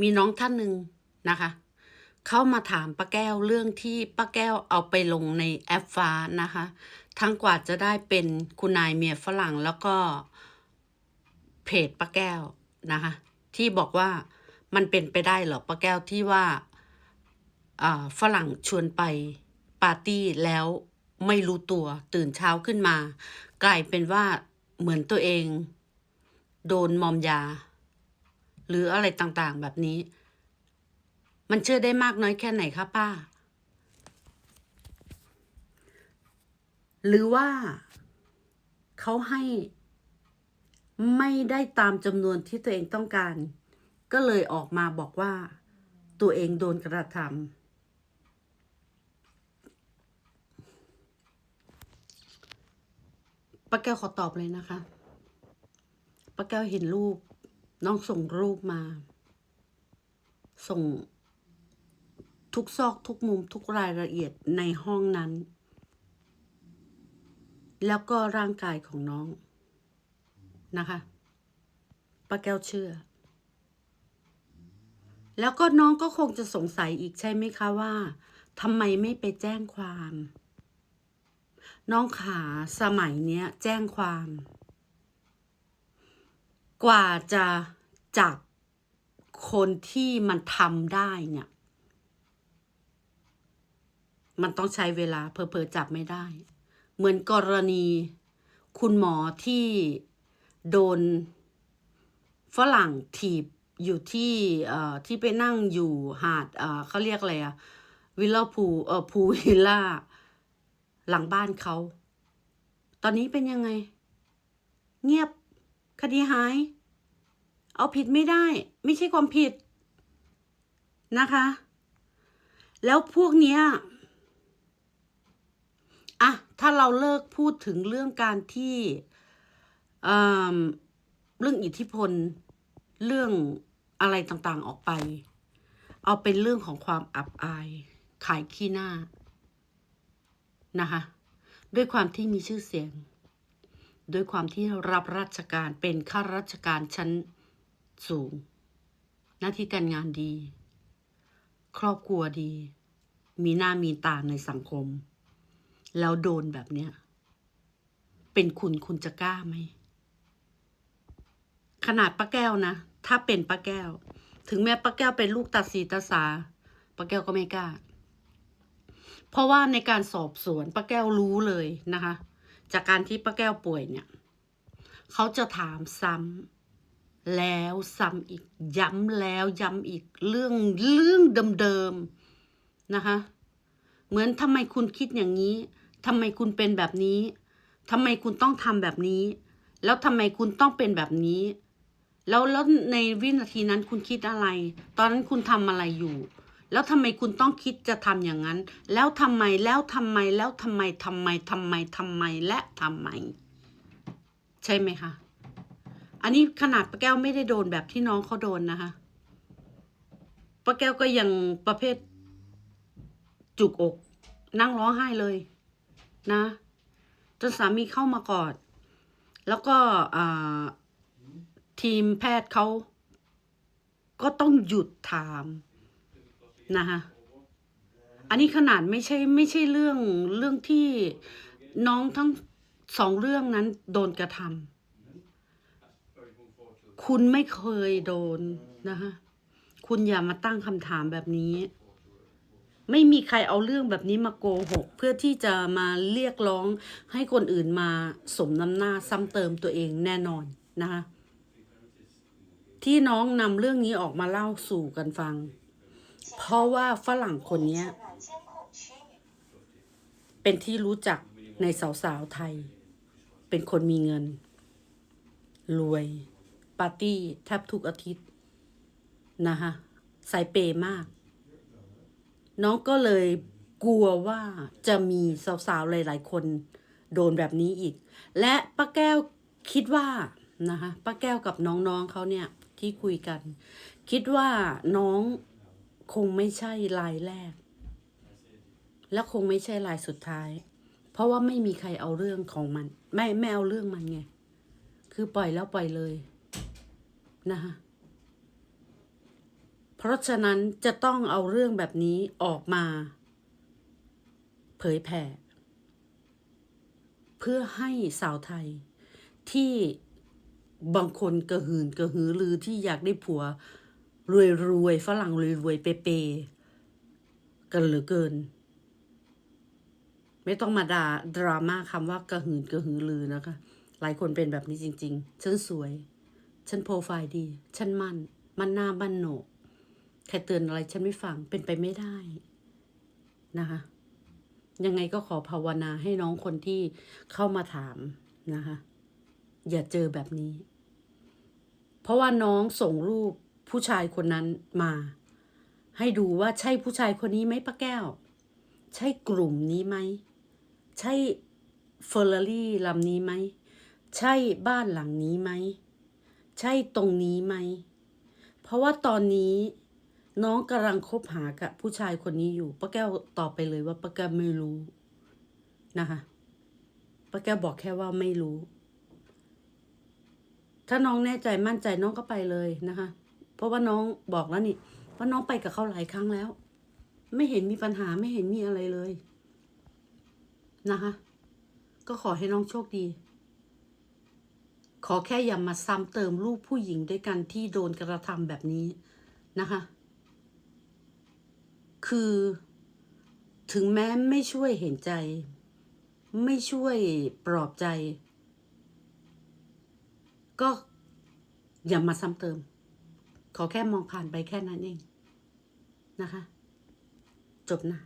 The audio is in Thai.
มีน้องท่านหนึ่งนะคะ เข้ามาถามป้าแก้วเรื่องที่ป้าแก้วเอาไปลงในแอปฟ้านะคะ ทั้งกว่าจะได้เป็นคุณนายเมียฝรั่งแล้วก็เพจป้าแก้วนะคะ ที่บอกว่ามันเป็นไปได้เหรอป้าแก้วที่ว่าอ่าฝรั่งชวนไปปาร์ตี้แล้วไม่รู้ตัวตื่นเช้าขึ้นมา กลายเป็นว่าเหมือนตัวเอง โดนมอมยา หรืออะไรต่างๆ แบบนี้ มันเชื่อได้มากน้อยแค่ไหนคะป้า หรือว่าเขาให้ไม่ได้ตามจำนวนที่ตัวเองต้องการ ก็เลยออกมาบอกว่า ตัวเองโดนกระทำป้าแก้วขอตอบเลยนะคะป้าแก้วเห็นรูป น้องส่งรูปมา ส่งทุกซอกทุกมุมทุกรายละเอียดในห้องนั้น แล้วก็ร่างกายของน้องนะคะป้าแก้วเชื่อ แล้วก็น้องก็คงจะสงสัยอีกใช่ไหมคะว่าทำไมไม่ไปแจ้งความ น้องขาสมัยเนี้ย แจ้งความ กว่าจะจับคนที่มันทำได้เนี่ย มันต้องใช้เวลาเพอเพอๆจับไม่ได้ เหมือนกรณีคุณหมอที่โดนฝรั่งถีบอยู่ที่เอ่อที่ไปนั่งอยู่หาดเอ่อเขาเรียกอะไรอะวิลล่าพูเอ่อพูวิลล่า หลังบ้านเขา ตอนนี้เป็นยังไง เงียบ คดีหาย เอาผิดไม่ได้ ไม่ใช่ความผิดนะคะ แล้วพวกเนี้ยอะถ้าเราเลิกพูดถึงเรื่องการที่เเรื่องอิทธิพลเรื่องอะไรต่างๆออกไป เอาเป็นเรื่องของความอับอาย ขายขี้หน้านะคะด้วยความที่มีชื่อเสียง ด้วยความที่รับราชการเป็นข้าราชการชั้นสูง หน้าที่การงานดี ครอบครัวดี มีหน้ามีตาในสังคม แล้วโดนแบบเนี้ย เป็นคุณคุณจะกล้าไหม ขนาดป้าแก้วนะ ถ้าเป็นป้าแก้ว ถึงแม้ป้าแก้วเป็นลูกตาสีตาสาป้าแก้วก็ไม่กล้า เพราะว่าในการสอบสวนป้าแก้วรู้เลยนะคะ จากการที่ป้าแก้วป่วยเนี่ย เขาจะถามซ้ำแล้วซ้ำอีก ย้ำแล้วย้ำอีกเรื่องเรื่องเดิมๆนะคะ เหมือนทำไมคุณคิดอย่างนี้ทำไมคุณเป็นแบบนี้ทำไมคุณต้องทำแบบนี้ แล้วทำไมคุณต้องเป็นแบบนี้ แล้วแล้วในวินาทีนั้นคุณคิดอะไร ตอนนั้นคุณทำอะไรอยู่ แล้วทำไมคุณต้องคิดจะทำอย่างนั้น แล้วทำไมแล้วทำไมแล้วทำไมทำไมทำไมทำไมและทำไม ใช่ไหมคะ อันนี้ขนาดป้าแก้วไม่ได้โดนแบบที่น้องเขาโดนนะคะป้าแก้วก็ยังประเภท จุกอก นั่งร้องไห้เลยนะ จนสามีเข้ามากอด แล้วก็ทีมแพทย์เขาก็ต้องหยุดถาม นะคะอันนี้ขนาดไม่ใช่ไม่ใช่เรื่องเรื่องที่น้องทั้งสองเรื่องนั้นโดนกระทำคุณไม่เคยโดนนะคะคุณอย่ามาตั้งคำถามแบบนี้ ไม่มีใครเอาเรื่องแบบนี้มาโกหก เพื่อที่จะมาเรียกร้องให้คนอื่นมาสมน้ำหน้าซ้ำเติมตัวเองแน่นอนนะคะที่น้องนำเรื่องนี้ออกมาเล่าสู่กันฟัง เพราะว่าฝรั่งคนนี้เป็นที่รู้จักในสาวๆไทย เป็นคนมีเงิน รวย ปาร์ตี้แทบทุกอาทิตย์ นะคะสายเปย์มาก น้องก็เลยกลัวว่าจะมีสาวๆหลาย ๆ คนโดนแบบนี้อีก และป้าแก้วคิดว่านะคะป้าแก้วกับน้องๆเขาเนี่ยที่คุยกัน คิดว่าน้อง คงไม่ใช่รายแรก และคงไม่ใช่รายสุดท้าย เพราะว่าไม่มีใครเอาเรื่องของมัน ไม่ไม่เอาเรื่องมันไง คือปล่อยแล้วปล่อยเลยนะคะเพราะฉะนั้นจะต้องเอาเรื่องแบบนี้ออกมา เผยแผ่เพื่อให้สาวไทยที่บางคนกระหืนกระหือรือที่อยากได้ผัว รวยรวยๆฝรั่งรวยรวยๆเปเปๆกันเหลือเกิน ไม่ต้องมาด่าดราม่าคำว่ากระหืนกระหือรือนะคะ หลายคนเป็นแบบนี้จริง ๆ ฉันสวย ฉันโปรไฟล์ดี ฉันมั่น มันหน้าบ้านโหนกใครเตือนอะไรฉันไม่ฟังเป็นไปไม่ได้นะคะ ยังไงก็ขอภาวนาให้น้องคนที่เข้ามาถามนะคะ อย่าเจอแบบนี้ เพราะว่าน้องส่งรูป ผู้ชายคนนั้นมา ให้ดูว่าใช่ผู้ชายคนนี้ไหมป้าแก้ว ใช่กลุ่มนี้ไหม ใช่เฟอร์รารี่ลำนี้ไหม ใช่บ้านหลังนี้ไหม ใช่ตรงนี้ไหม เพราะว่าตอนนี้น้องกำลังคบหากับผู้ชายคนนี้อยู่ป้าแก้วตอบไปเลยว่าป้าแก้วไม่รู้นะคะป้าแก้วบอกแค่ว่าไม่รู้ ถ้าน้องแน่ใจมั่นใจน้องก็ไปเลยนะคะ ราะว่าน้องบอกแล้วนี่ว่าน้องไปกับเขาหลายครั้งแล้ว ไม่เห็นมีปัญหาไม่เห็นมีอะไรเลย นะคะ ก็ขอให้น้องโชคดี ขอแค่อย่ามาซ้ำเติมลูกผู้หญิงด้วยกันที่โดนกระทำแบบนี้นะคะ คือถึงแม้ไม่ช่วยเห็นใจ ไม่ช่วยปลอบใจ ก็อย่ามาซ้ำเติม ขอแค่มองผ่านไปแค่นั้นเองนะคะ จบนะ